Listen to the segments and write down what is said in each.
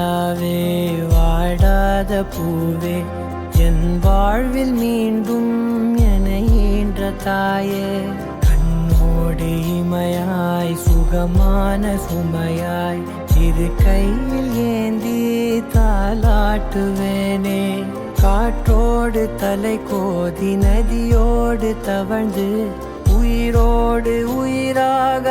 நிலாவே வாடாத பூவே என் வாழ்வில் மீண்டும் என ஈன்ற தாயே. கண்ணோடு இமையாய் சுகமான சுமையாய் இரு கையில் ஏந்தி தாளாட்டுவேனே. காற்றோடு தலை கோதி நதியோடு தவழ்ந்து உயிரோடு உயிராக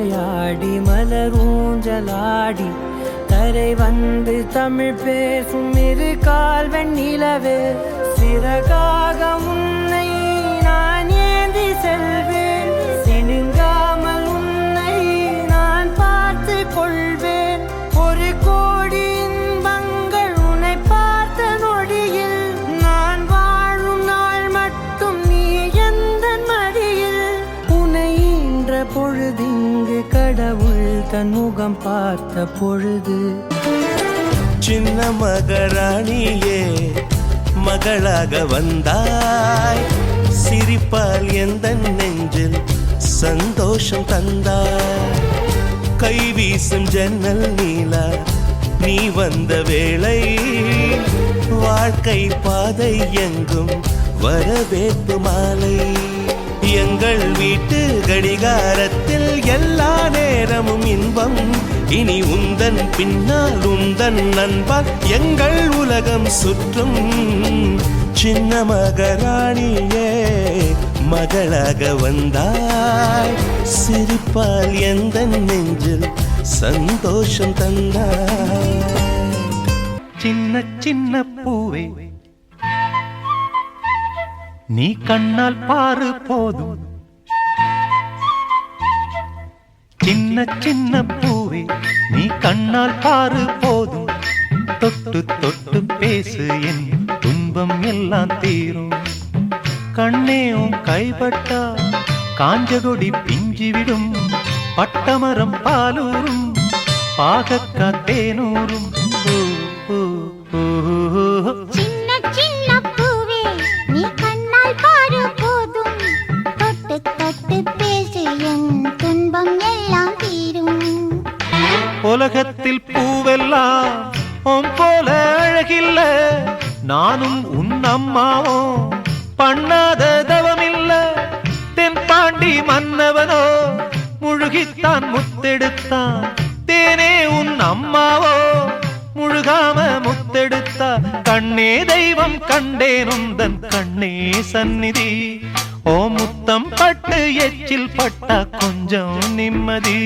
விளையாடி மலரூஞ்சலாடி தரை வந்து தமிழ் பேசும் இரு கால் வெண்ணிலவே சிறகாக உன்னை பொழுதிங்கு கடவுள் தன் முகம் பார்த்த பொழுது சின்ன மகராணியே மகளாக வந்தாய். சிரிப்பால் எந்த நெஞ்சில் சந்தோஷம் தந்தாய். கை வீசும் ஜன்னல் நீலா நீ வந்த வேளை. வாழ்க்கை பாதை எங்கும் வரவேற்பு மாலை. எங்கள் வீட்டு கடிகாரத்தில் எல்லா நேரமும் இன்பம். இனி உந்தன் பின்னால் உந்தன் நண்பால் எங்கள் உலகம் சுற்றும். சின்ன மகராணியே மகளாக வந்தாய். சிரிப்பால் எந்த நெஞ்சில் சந்தோஷம் தந்தாய். சின்ன சின்ன பூவே நீ கண்ணால் பாரு போதும். சின்ன சின்ன பூவே நீ கண்ணால் பாரு போதும். தொட்டு தொட்டு பேசு என் துன்பம் எல்லாம் தீரும். கண்ணே உன் கைப்பட்டா காஞ்சகொடி பிஞ்சிவிடும். பட்டமரம் பாலூரும் பாகக்கா தேனூரும். ஓ, ஓ, ஓ, பட்டு பேசு என் துன்பம் எல்லாம் தீரும். உலகத்தில் பூவெல்லாம் உன் போல அழகில்ல. நானும் உன் அம்மாவும் பண்ணாத தவமில்ல. தென் பாண்டி மன்னவனோ முழுகித்தான் முத்தெடுத்தான். தேனே உன் அம்மாவோ முழுகாம முத்தெடுத்தா. கண்ணே தெய்வம் கண்டேன் உந்தன் கண்ணே சந்நிதி. ஓ முத்தம் பட்டு எச்சில் பட்டா கொஞ்சம் நிம்மதி.